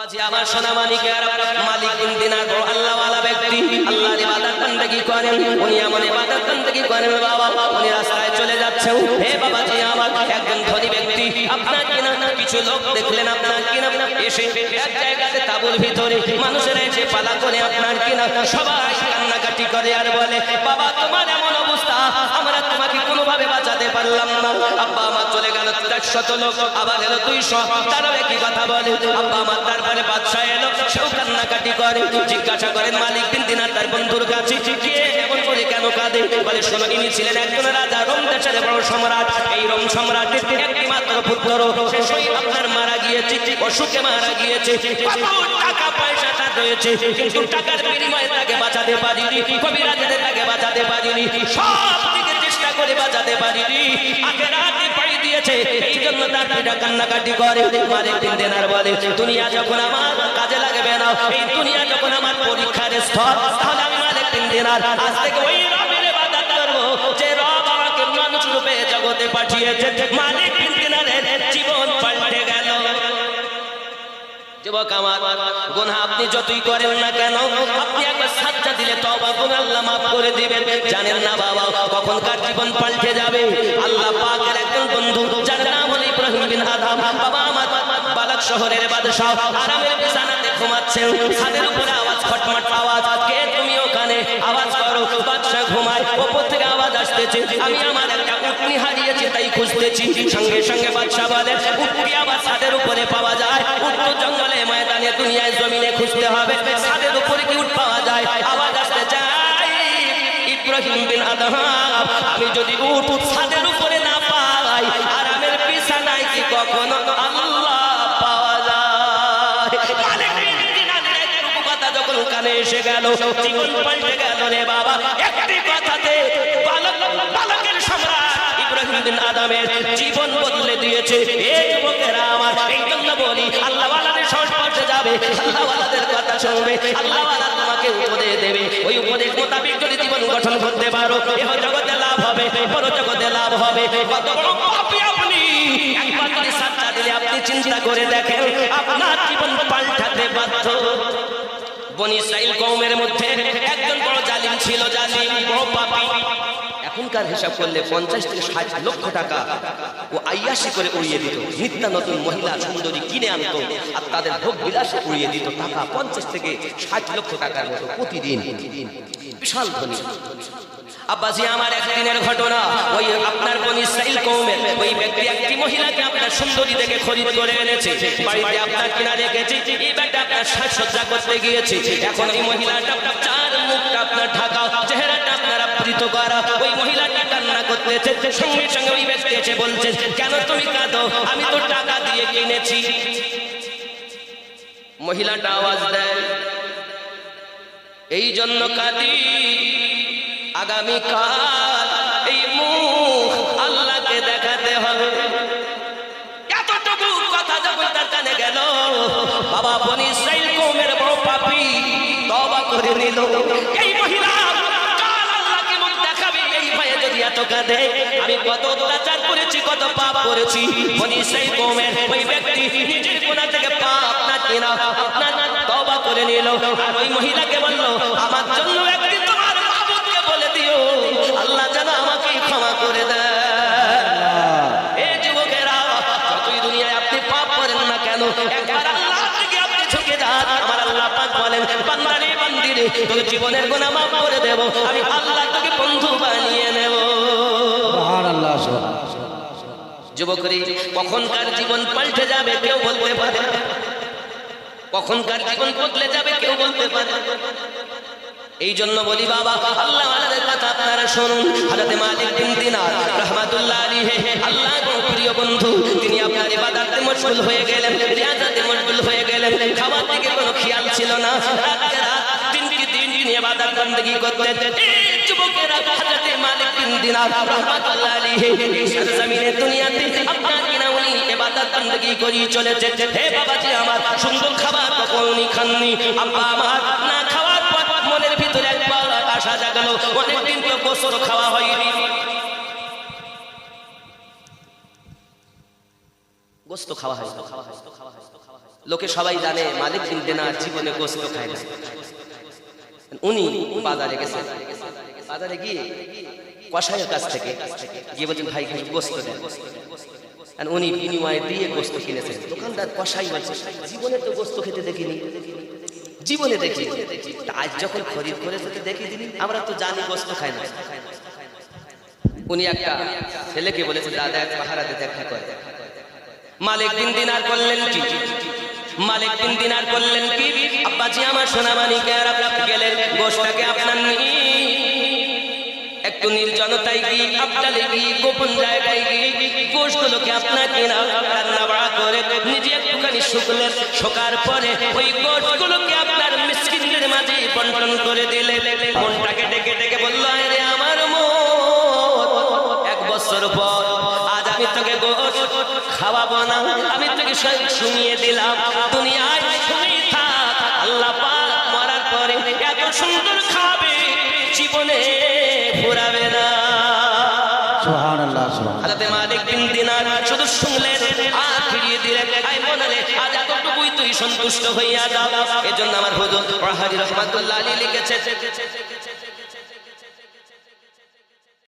আব্বাজি আমার সোনা মালিকের মালিক দিন দিনা গো আল্লাহওয়ালা ব্যক্তি আল্লাহর ইবাদত বندگی করেন। উনি আমার ইবাদত বندگی করেন বাবা, উনি রাস্তায় চলে যাচ্ছেন। হে বাবাজি, আমার একজন ধনী ব্যক্তি, আপনার কিনা কিছু লোক দেখলেন, আপনার কিনা এসে এক জায়গাতে তাবুল ভিতরে মানুষেরা এসে পালা করে আপনার কিনা সবাই কান্নাকাটি করে আর বলে, বাবা, তোমার এমন অবস্থা, আমরা তোমাকে কোনোভাবে বাঁচা চারশত লোক। আবার এলো দুইশো। তারাও একই কথা বলে। আব্বা আমার তারপরে বাদশাহ এলো। সেও কান্নাকাটি করে। জিজ্ঞাসা করেন, মালিক বিন দিনার তার বন্ধুর কাছে। চেষ্টা করে বাঁচাতে পারিনি। আখেরাতে পাড়ি দিয়েছে এই জন্য তার পিতা কান্নাকাটি করে। মালিক দিনার বলে, দুনিয়া যখন আমার কাজে লাগবে না, এই দুনিয়া যখন আমার পরীক্ষার স্থল তাহলে আমি মালিক দিনার আজ থেকে ওই রবের ইবাদত করব, যে রব আমাকে মানুষ রূপে জগতে পাঠিয়েছে। মালিক দিনারের জীবন পাল্টে গেল। যুবক আমার, গুনাহ আপনি যতই করেন না কেন, আপনি একবার সাজ্জা দিলে তওবা করে আল্লাহ মাফ করে দিবেন। জানেন না বাবা, কখন কার জীবন পাল্টে যাবে? আল্লাহ বন্ধু যার নাম ইব্রাহিম বিন আদম। বাবা আমার শহরের আরামের বিছানাতে ঘুমাচ্ছেন ছাদের উপরে আওয়াজ, খটমট আওয়াজ। কে তুমি ওখানে? আওয়াজ করো, বাদশাহ ঘুমায়। ওপর থেকে আওয়াজ আসতেছে। আমি আমার একটা উটনি হারিয়েছি, তাই খুঁজতেছি। সঙ্গে সঙ্গে বাদশাহ বলে, উটনি আবার ছাদের উপরে পাওয়া যায়। উট জঙ্গলে, ময়দানে, দুনিয়ায় জমিনে খুঁজতে হবে। ছাদের উপরে কি উট পাওয়া যায়? আওয়াজ আসতে চাই ইব্রাহিম বিন আদম। আমি যদি উট ছাদের উপরে না কখনো আল্লাহ পাওয়া যায়। কথা যখন এসে গেল জীবন পাল্টে গেল রে বাবা। একটি কথাতে জীবন বদলে দিয়েছে। আল্লাহ শুনবে ওই উপদেশ জীবন গঠন করতে পারো জগতে লাভ হবে পর জগতে লাভ হবে। কত একবার সাচ্চা দিলে আপনি চিন্তা করে দেখেন, আপনার জীবন পাল্টাতে বাধ্য। বনি সাইল কওমের মধ্যে একজন বড় জালিম ছিল, জালিম। এখনকার হিসাব করলে পঞ্চাশ থেকে ষাট লক্ষ টাকা। ও আইয়াসি করে উড়িয়ে দিত। নিত্য নতুন মহিলা সুন্দরী কিনে আনতো আর তাদের ভোগ বিলাসে উড়িয়ে দিত টাকা পঞ্চাশ থেকে ষাট লক্ষ টাকার মতো প্রতিদিন। বিশাল ধনী। আব্বাজি, আমার একদিনের ঘটনা। ওই আপনার কোন ইসরাইল কওমের ওই ব্যক্তি একটি মহিলাকে আপনার সুন্দরী দেখে খরিদ করে এনেছে। বাড়িতে আপনার কিনা রেখেছে। এই ব্যাগটা আপনার সাজসজ্জা করতে গিয়েছে। এখন এই মহিলাটা চার মুখটা আপনার ঢাকা চেহারাটা আবৃত করা। ওই মহিলাটা কান্না করতেছে, সঙ্গে সঙ্গে ওই ব্যক্তি এসে বলছে, কেন তুমি কাঁদো? আমি তো টাকা দিয়ে কিনেছি। মহিলাটা আওয়াজ দেয়, এই জন্য কাঁদি। আগামীকাল এই মুখ আল্লাহকে দেখাতে হবে। এতটুকু কথা যখন তার কানে গেল, বাবা বনি ইসরাইল কওমের বড় পাপী তওবা করে নিল। এই মহিলা আমি কত অত্যাচার করেছি, কত পাপ করেছি। বনি ইসরাইল কওমের ওই ব্যক্তি নিজের কোনা থেকে পাপ না কিনা করে নিল। আর ওই মহিলাকে বলল, আমার জন্য একদিন তোমার মাবুদকে বলে দিও। আল্লাহ যেন আমাকে ক্ষমা করে দেয়। এই আপনি পাপ করেন না কেন আল্লাহ জীবনের গুনাহ মাফ করে দেব। আমি আল্লাহ তোকে বন্ধু বানিয়ে নেব। সুবাহান আল্লাহ সুবাহ যুবকরি, কখনকার জীবন পাল্টে যাবে কেউ বলতে পারে কখনকার জীবন বদলে যাবে কেউ বলতে পারে এই জন্য বলি বাবা, আল্লাহ আলাদের কথা আপনারা শুনুন। হাজাতে মালিক বিন দিনার, রহমাতুল্লাহ আলী হে আল্লাহ প্রিয় বন্ধু, তিনি আপনার ইবাদতে মশগুল হয়ে গেলেন, রিয়াজাতে মশগুল হয়ে গেলেন। খাবার দিকে কোনো খেয়াল ছিল না। রাত দিন তিন দিন তিনি ইবাদত করতে করতেন। মালিক দিনার আলাইহি দুনিয়াতে আপনার ইবাদত বندگی করি চলেছে। হে বাবাজি আমার, সুন্দর খাবার খাননি। আব্বা আমার, না খাওয়ার পর মনের ভিতরে একবার আশা জাগলো তো গোসল খাওয়া হয়নি। গোস্ত খাওয়া হয় লোকে সবাই জানে, মালিক দিন দিনার জীবনে গোস্ত খায় না। উনি বাজারে গেছেন। বাজারে গিয়ে কসাইয়ের কাছ থেকে গিয়ে বলছেন, ভাই, কিছু গোস্ত দেন। আর উনি বিনিময়ে দিয়ে গোস্ত কিনেছেন। দোকানদার কসাই বলছে, জীবনে তো গোস্ত খেতে দেখিনি। জীবনে দেখি আজ যখন খরিদ করেছে তো দেখি দিন আমরা তো জানি গোস্ত খাই না। উনি একটা ছেলেকে বলেছে, দাদা, এক পাহারাতে দেখা করে। মালিক দিন দিনার করলেন কি? মালিক দিন দিনার করলেন কি? আব্বাজি, আমার সোনা মানিকে আর আপনি গেলেন। গোষ্ঠটাকে আপনার নিয়ে একটু নির্জনতায় গিয়ে আপনালে গিয়ে গোপন জায়গায় গিয়ে গোষ্ঠগুলোকে আপনাকে না রান্না বাড়া করে নিজে একটুখানি শোকার পরে ওই আপনার মাঝে বন্টন করে দিলে। মনটাকে ডেকে ডেকে বলল আমার মন, এক বছর পর আজ আমি তোকে গোশ খাওয়াবো না, আমি তোকে শুনিয়ে দিলাম। সন্তুষ্ট হইয়া দাও এজন্য আমার হুজুর ওয়াহাজি রহমাতুল্লাহ আলী লিখেছে